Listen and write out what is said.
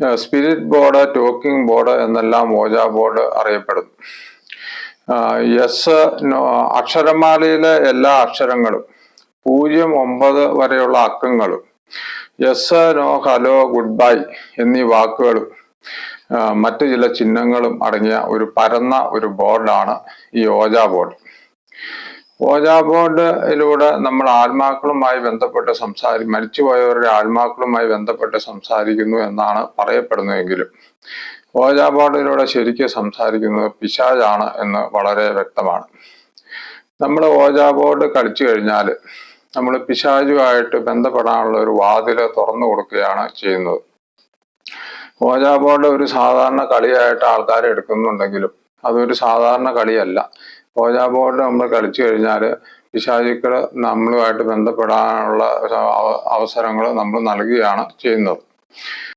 Spirit board talking board എന്നെല്ലാം ouija board അറിയപ്പെടുന്നു. S അക്ഷരമാലയിലെ എല്ലാ അക്ഷരങ്ങളും പൂജ്യം ഒമ്പത് വരെയുള്ള അക്കങ്ങളും yes no hello goodbye എന്നീ വാക്കുകളും മറ്റു ചില ചിഹ്നങ്ങളും അടങ്ങിയ ഒരു പരന്ന ഒരു ബോർഡാണ് ഈ ഓജാ ബോർഡ് ഓജ ബോർഡിലൂടെ നമ്മൾ ആത്മാക്കളുമായി ബന്ധപ്പെട്ട് സംസാരി മരിച്ചുപോയവരുടെ ആത്മാക്കളുമായി ബന്ധപ്പെട്ട് സംസാരിക്കുന്നു എന്നാണ് പറയപ്പെടുന്നതെങ്കിലും ഓജാ ബോർഡിലൂടെ ശരിക്കും സംസാരിക്കുന്നത് പിശാജാണ് എന്ന് വളരെ വ്യക്തമാണ്. നമ്മൾ ഓജാ ബോർഡ് കളിച്ചു കഴിഞ്ഞാൽ നമ്മൾ പിശാചുമായിട്ട് ബന്ധപ്പെടാനുള്ള ഒരു വാതിൽ തുറന്നു കൊടുക്കുകയാണ് ചെയ്യുന്നത്. ഓജാ ബോർഡ് ഒരു സാധാരണ കളിയായിട്ട് ആൾക്കാർ എടുക്കുന്നുണ്ടെങ്കിലും അതൊരു സാധാരണ കളിയല്ല. ഓജ ബോർഡ് നമ്മൾ കളിച്ചു കഴിഞ്ഞാൽ പിശാചുക്കൾ നമ്മളുമായിട്ട് ബന്ധപ്പെടാനുള്ള അവസരങ്ങൾ നമ്മൾ നൽകുകയാണ് ചെയ്യുന്നത്.